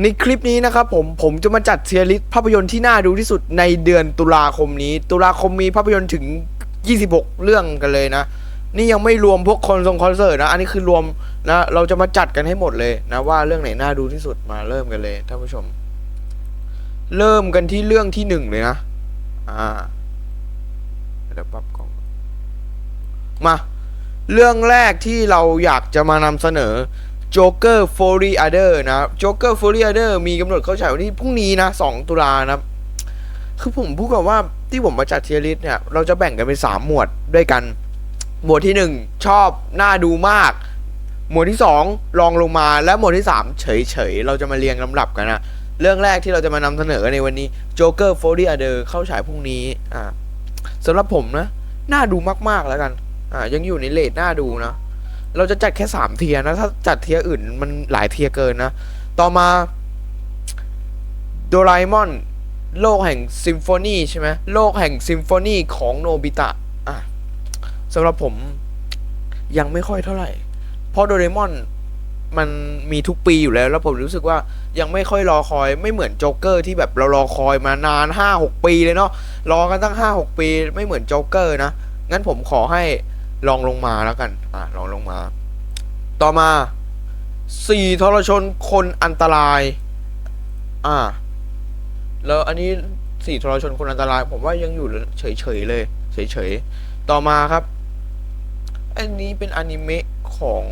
ในคลิปนี้นะครับผมผมจะมาจัดเทียร์ลิสต์ภาพยนตร์ที่น่าดูที่สุดในเดือนตุลาคมนี้ ตุลาคมมีภาพยนตร์ถึง 26 เรื่องกันเลยนะ นี่ยังไม่รวมพวกคอนทรงคอนเสิร์ตนะ อันนี้คือรวมนะ เราจะมาจัดกันให้หมดเลยนะว่าเรื่องไหนน่าดูที่สุดมาเริ่มกันเลยท่านผู้ชม เริ่มกันที่เรื่องที่หนึ่งเลยนะ อ่าเดี๋ยวปรับกล้องมา เรื่องแรกที่เราอยากจะมานำเสนอ Joker f o r y Other นะ Joker f o r y Other มีกำหนดเข้าฉายวันที่พรุ่งนี้นะ 2 ตุลานะคือผมพูดกับว่าที่ผมมาจัดเทียริสเนี่ย เราจะแบ่งกันเป็น 3 หมวดด้วยกัน หมวดที่ 1 ชอบน่าดูมาก หมวดที่2ลองลงมาและหมวดที่ 3 เฉยๆ เราจะมาเรียงลำดับกันนะเรื่องแรกที่เราจะมานำเสนอในวันนี้ Joker f o r y Other เข้าฉายพรุ่งนี้อ่าสำหรับผมนะน่าดูมากๆแล้วกันอ่ายังอยู่ในเลทน่าดูนะ เราจะจัดแค่สามเทียนะ ถ้าจัดเทียอื่นมันหลายเทียเกินนะ ต่อมาโดราเอมอนโลกแห่งซิมโฟนีใช่ไหมโลกแห่งซิมโฟนีของโนบิตะอะสำหรับผมยังไม่ค่อยเท่าไหร่ เพราะโดราเอมอนมันมีทุกปีอยู่แล้ว แล้วผมรู้สึกว่ายังไม่ค่อยรอคอยไม่เหมือนโจ๊กเกอร์ที่แบบเรารอคอยมานานห้าหกปีเลยเนาะรอกันตั้งห้าหกปีไม่เหมือนโจ๊กเกอร์นะ งั้นผมขอให้ ลองลงมาแล้วกัน อะลองลงมา ต่อมาสี่ทรชนคนอันตราย อ่า แล้วอันนี้สี่ทรชนคนอันตราย ผมว่ายังอยู่เฉยๆเลย เฉยๆ ต่อมาครับ อันนี้เป็นอนิเมะของ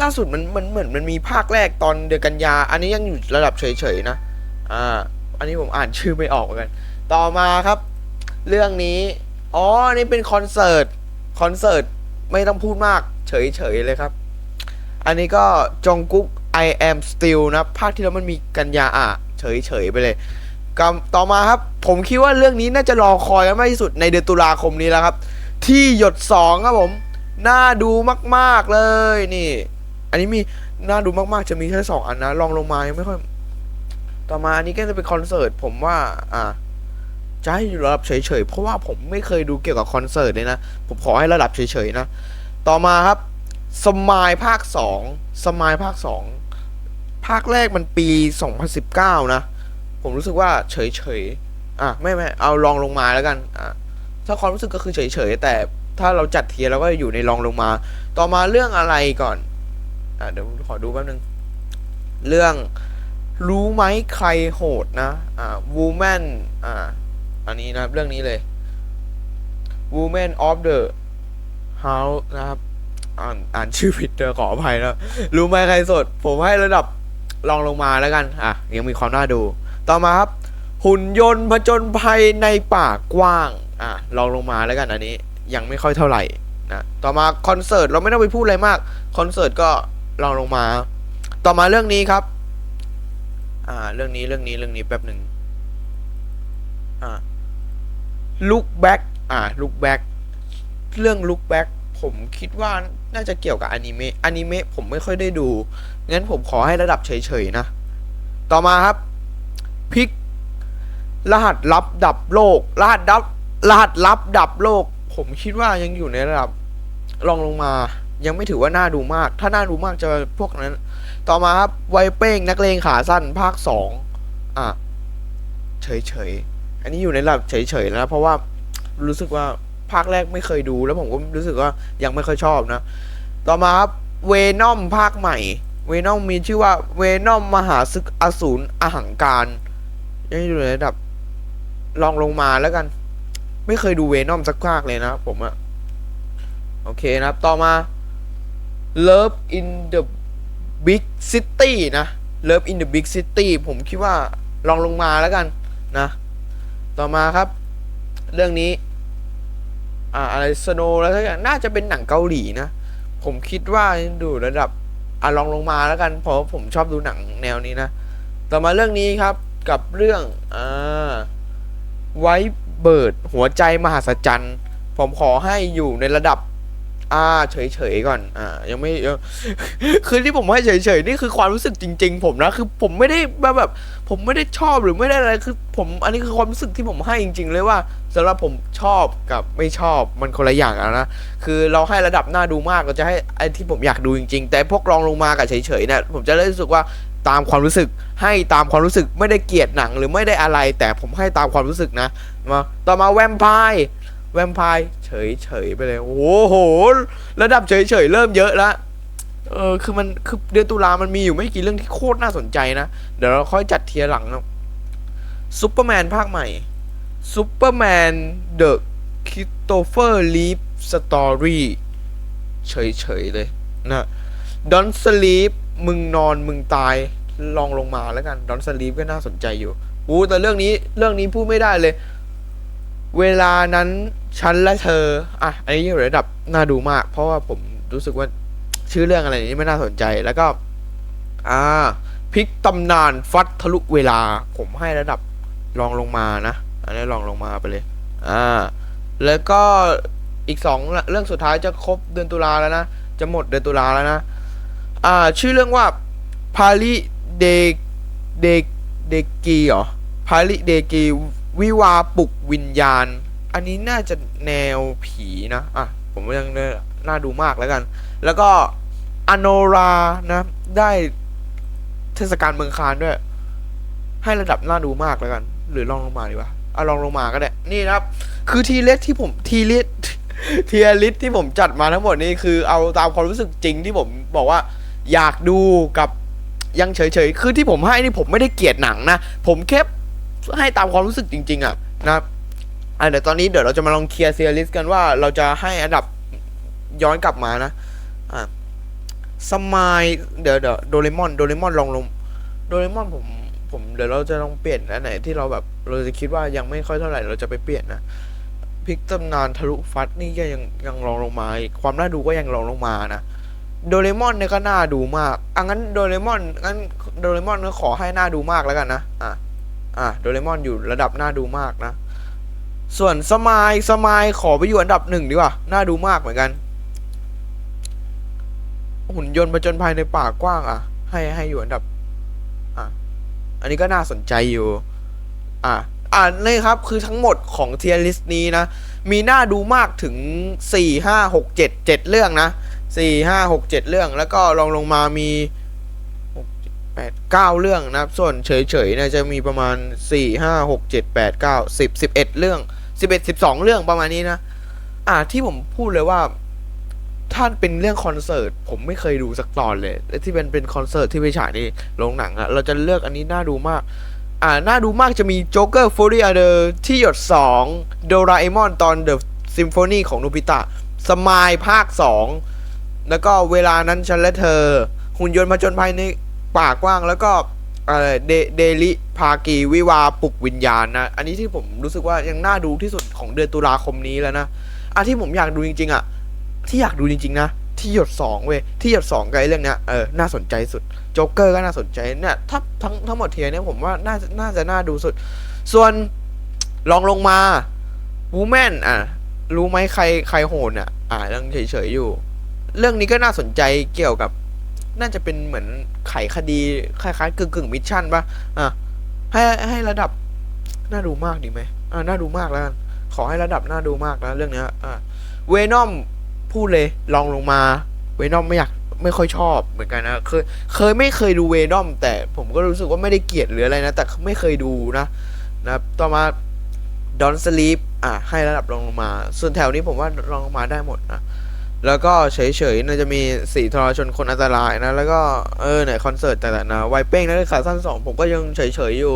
ล่าสุดมันมันเหมือนมันมีภาคแรกตอนเดือนกันยา อันนี้ยังอยู่ระดับเฉยๆนะ อ่า อันนี้ผมอ่านชื่อไม่ออกเหมือนกัน ต่อมาครับ เรื่องนี้ อ๋อ นี่เป็นคอนเสิร์ต คอนเสิร์ตไม่ต้องพูดมากเฉยๆเลยครับ อันนี้ก็จงกุ๊ก I am still นะภาคที่แล้วมันมีกันยาอะเฉยๆไปเลยกต่อมาครับ ผมคิดว่าเรื่องนี้น่าจะรอคอยกันมากที่สุดในเดือนตุลาคมนี้แล้วครับ ที่หยดสองครับผม น่าดูมากๆเลยนี่ อันนี้มีน่าดูมากๆจะมีแค่สองอันนะลองลงมายังไม่ค่อย ต่อมาอันนี้ก็จะเป็นคอนเสิร์ตผมว่า อ่า จะให้อยู่ระดับเฉยๆ เพราะว่าผมไม่เคยดูเกี่ยวกับคอนเสิร์ตเลยนะ ผมขอให้ระดับเฉยๆนะ ต่อมาครับสมายภาคสองสมายภาคสองภาคแรกมันปี 2019 นะ ผมรู้สึกว่าเฉยๆ อะไม่ไม่เอาลองลงมาแล้วกัน อะถ้าความรู้สึกก็คือเฉยๆ แต่ถ้าเราจัดเทียร์เราก็อยู่ในลองลงมา ต่อมาเรื่องอะไรก่อน อะเดี๋ยวขอดูแป๊บนึง เรื่องรู้ไหมใครโหดนะ อ่า woman อ่า อันนี้นะครับ เรื่องนี้เลย woman of the house นะครับ อ่านอ่านชื่อผิดเจอขออภัยนะรู้ไหมใครสด ผมให้ระดับลองลงมาแล้วกัน อะ ยังมีความน่าดู ต่อมาครับ หุ่นยนต์ผจญภัยในป่ากว้าง อะ ลองลงมาแล้วกันอันนี้ ยังไม่ค่อยเท่าไหร่นะต่อมาคอนเสิร์ตเราไม่ต้องไปพูดอะไรมาก คอนเสิร์ตก็ลองลงมา ต่อมาเรื่องนี้ครับ อ่า เรื่องนี้เรื่องนี้เรื่องนี้แป๊บหนึ่งอ่า look back อ่า look back เรื่อง look back ผมคิดว่าน่าจะเกี่ยวกับอนิเมะอนิเมะผมไม่ค่อยได้ดู งั้นผมขอให้ระดับเฉยๆนะ ต่อมาครับพิกรหัสลับดับโลก รหัสดับรหัสลับดับโลก ผมคิดว่ายังอยู่ในระดับรองลงมา ยังไม่ถือว่าน่าดูมาก ถ้าน่าดูมากจะพวกนั้น ต่อมาครับไวเป้งนักเลงขาสั้นภาคสองอะเฉยๆ อันนี้อยู่ในระดับเฉยๆแล้วนะเพราะว่ารู้สึกว่าภาคแรกไม่เคยดู แล้วผมก็รู้สึกว่ายังไม่ค่อยชอบนะ ต่อมาครับเวนอมภาคใหม่ เวนอมมีชื่อว่าเวนอมมหาศึกอสูรอหังการยังอยู่ในระดับลองลงมาแล้วกัน ไม่เคยดูเวนอมสักภาคเลยนะผมอะโอเคนะครับ ต่อมา Love in the Big City นะ Love in the Big City ผมคิดว่าลองลงมาแล้วกันนะ ต่อมาครับ เรื่องนี้ อ่าอะไรสโนแล้วทุกอย่างน่าจะเป็นหนังเกาหลีนะ ผมคิดว่าดูระดับอะลองลงมาแล้วกันเพราะผมชอบดูหนังแนวนี้นะ ต่อมาเรื่องนี้ครับกับเรื่องอ่าไวเบิร์ดหัวใจมหัศจรรย์ผมขอให้อยู่ในระดับ อ่าเฉยๆก่อน อ่า ยังไม่คือที่ผมให้เฉยๆนี่คือความรู้สึกจริง ๆ ผมนะ คือผมไม่ได้แบบแบบ ผมไม่ได้ชอบหรือไม่ได้อะไรคือ ผมอันนี้คือความรู้สึกที่ผมให้จริง ๆ เลยว่าสำหรับผมชอบกับไม่ชอบมันคนละอย่างนะคือเราให้ระดับน่าดูมากเราจะให้ไอ้ที่ผมอยากดูจริง ๆ แต่พวกรองลงมากับเฉยๆเนี่ยผมจะรู้สึกว่าตามความรู้สึกให้ตามความรู้สึกไม่ได้เกลียดหนังหรือไม่ได้อะไร แต่ผมให้ตามความรู้สึกนะมาต่อมาแวมไพร์แวมไพร์เฉยๆไปเลยโอ้โหระดับเฉยเฉยๆเริ่มเยอะละ เออคือมันคือเดือนตุลามันมีอยู่ไม่กี่เรื่องที่โคตรน่าสนใจนะ เดี๋ยวเราค่อยจัดเทียร์หลังนะซูเปอร์แมนภาคใหม่ซูเปอร์แมนเดอะคิโตเฟอร์ลีฟสตอรี่เฉยๆเลยนะดอนสลีปมึงนอนมึงตายลองลงมาแล้วกันดอนสลีปก็น่าสนใจอยู่อู้แต่เรื่องนี้เรื่องนี้พูดไม่ได้เลย เวลานั้นฉันและเธอ อะอันนี้อยู่ระดับน่าดูมาก เพราะว่าผมรู้สึกว่า ชื่อเรื่องอะไรนี้ไม่น่าสนใจแล้วก็อ่าพลิกตำนานฟัดทะลุเวลา ผมให้ระดับลองลงมานะ อันนี้ลองลงมาไปเลย อ่า แล้วก็อีกสองเรื่องสุดท้ายจะครบเดือนตุลาแล้วนะ จะหมดเดือนตุลาแล้วนะ อ่า ชื่อเรื่องว่าพาลิเดเดเดกีเหรอพาลิเดกีวิวาปุกวิญญาณ อันนี้น่าจะแนวผีนะ อะ ผมยังน่าดูมากแล้วกัน แล้วก็ อโนรานะ ได้เทศกาลเมืองคานด้วย ให้ระดับน่าดูมากแล้วกัน หรือลองลงมาดีวะเอาลองลงมาก็ได้ นี่นะครับ คือทีเลสที่ผมทีเลสเทียลิสที่ผมจัดมาทั้งหมดนี่คือเอาตามความรู้สึกจริงที่ผมบอกว่า อยากดูกับยังเฉยๆ คือที่ผมให้นี่ผมไม่ได้เกลียดหนังนะ ผมแค่ให้ตามความรู้สึกจริง ๆ อะนะอะเดี๋ยวตอนนี้เดี๋ยวเราจะมาลองเคลียร์เซียลิสกันว่าเราจะให้อันดับย้อนกลับมานะ อะ สมายเดี๋ยวเดี๋ยวโดเรมอนโดเรมอนลองลงโดเรมอนผมผมเดี๋ยวเราจะลองเปลี่ยนอันไหนที่เราแบบเราจะคิดว่ายังไม่ค่อยเท่าไหร่เราจะไปเปลี่ยนนะพลิกตำนานทะลุฟัดนี่ก็ยังยังลองลงมาความน่าดูก็ยังลองลงมานะโดเรมอนเนี่ยก็น่าดูมากอะงั้นโดเรมอนงั้นโดเรมอนก็ขอให้น่าดูมากแล้วกันนะอะอะโดเรมอนอยู่ระดับน่าดูมากนะ ส่วนสมายสมายขอไปอยู่อันดับหนึ่งดีกว่าน่าดูมากเหมือนกัน หุ่นยนต์ผจญภัยในป่ากว้าง อะ ให้ให้อยู่อันดับ อะ อันนี้ก็น่าสนใจอยู่ อะอ่านี่ครับ คือทั้งหมดของเทียร์ลิสต์นี้นะ มีหน่าดูมากถึงสี่ห้าหกเจ็ดเจ็ดเรื่องนะสี่ห้าหกเจ็ดเรื่อง แล้วก็ลองลงมามีหกเจ็ดแปดเก้าเรื่องนะครับ ส่วนเฉยๆเนี่ยจะมีประมาณสี่ห้าหกเจ็ดแปดเก้าสิบสิบเอ็ดเรื่องสิบเอ็ดสิบสองเรื่องประมาณนี้นะ อ่าที่ผมพูดเลยว่า ถ้าเป็นเรื่องคอนเสิร์ตผมไม่เคยดูสักตอนเลยที่เป็นเป็นคอนเสิร์ตที่ไปฉายในโรงหนังอะเราจะเลือกอันนี้น่าดูมาก อ่าน่าดูมากจะมีโจ๊กเกอร์ฟูริอาเดอร์ที่หยด2โดราเอมอนตอนเดอะซิมโฟนีของโนบิตะสมายภาค2แล้วก็เวลานั้นฉันและเธอ หุ่นยนต์ผจญภัยในป่ากว้างแล้วก็อะไรเดเดลิพากีวิวาปลุกวิญญาณนะ อันนี้ที่ผมรู้สึกว่ายังน่าดูที่สุดของเดือนตุลาคมนี้แล้วนะอะที่ผมอยากดูจริงๆอะ ที่อยากดูจริงๆนะ ที่หยดสองเว้ย ที่หยดสองกับไอ้เรื่องเนี้ย เออ น่าสนใจสุด โจ๊กเกอร์ก็น่าสนใจเนี่ยถ้าทั้งทั้งหมดเทียเนี่ยผมว่าน่าจะน่าจะน่าดูสุด ส่วนลองลงมาวูแมนอะ รู้ไหมใครใครโหดอะ อ่ายังเฉยๆอยู่ เรื่องนี้ก็น่าสนใจเกี่ยวกับ น่าจะเป็นเหมือนไขคดีคล้ายๆกึ่งกึ่งมิชชั่นปะอะให้ให้ระดับน่าดูมากดีไหมอ่าน่าดูมากแล้วขอให้ระดับน่าดูมากนะเรื่องเนี้ยอ่าเวนอม พูดเลยลองลงมาเวนอมไม่อยากไม่ค่อยชอบเหมือนกันนะเคยเคยไม่เคยดูเวนอมแต่ผมก็รู้สึกว่าไม่ได้เกลียดหรืออะไรนะ แต่ไม่เคยดูนะนะต่อมาดอนสลีปอะให้ระดับรองลงมา ส่วนแถวนี้ผมว่ารองลงมาได้หมดนะแล้วก็เฉยๆน่าจะมีสีทรชนคนอันตรายนะ แล้วก็เออไหนคอนเสิร์ตแต่างๆนะไวเป้งนะขาสั้นสองผมก็ยังเฉยๆอยู่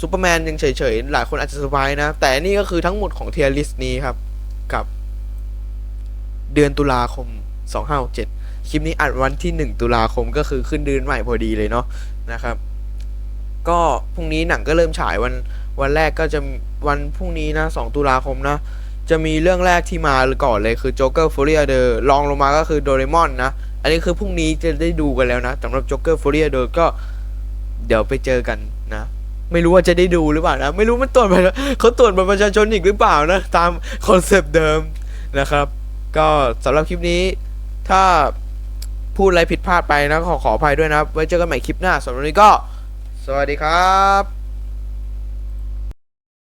ซูเปอร์แมนยังเฉยๆ หลายคนอาจจะสบายนะ แต่นี่ก็คือทั้งหมดของเทียร์ลิสต์นี้ครับ กับ เดือนตุลาคม 2567 คลิปนี้อัดวันที่ 1 ตุลาคมก็คือขึ้นเดือนใหม่พอดีเลยเนาะนะครับ ก็พรุ่งนี้หนังก็เริ่มฉายวันวันแรกก็จะวันพรุ่งนี้นะ 2 ตุลาคมนะ จะมีเรื่องแรกที่มาก่อนเลยคือ Joker f u r i a d e r ลองลงมาก็คือ Doraemon นะ อันนี้คือพรุ่งนี้จะได้ดูกันแล้วนะสำหรับ Joker f u r i a d e r ก็เดี๋ยวไปเจอกันนะไม่รู้ว่าจะได้ดูหรือเปล่านะ ไม่รู้มันตรวจไปเขาตรวจบัตรประชาชนอีกหรือเปล่านะ ตามคอนเซปต์เดิมนะครับ ก็สำหรับคลิปนี้ ถ้าพูดอะไรผิดพลาดไปนะขอขออภัยด้วยนะครับ ไว้เจอกันใหม่คลิปหน้าสำหรับวันนี้ก็ สวัสดีครับ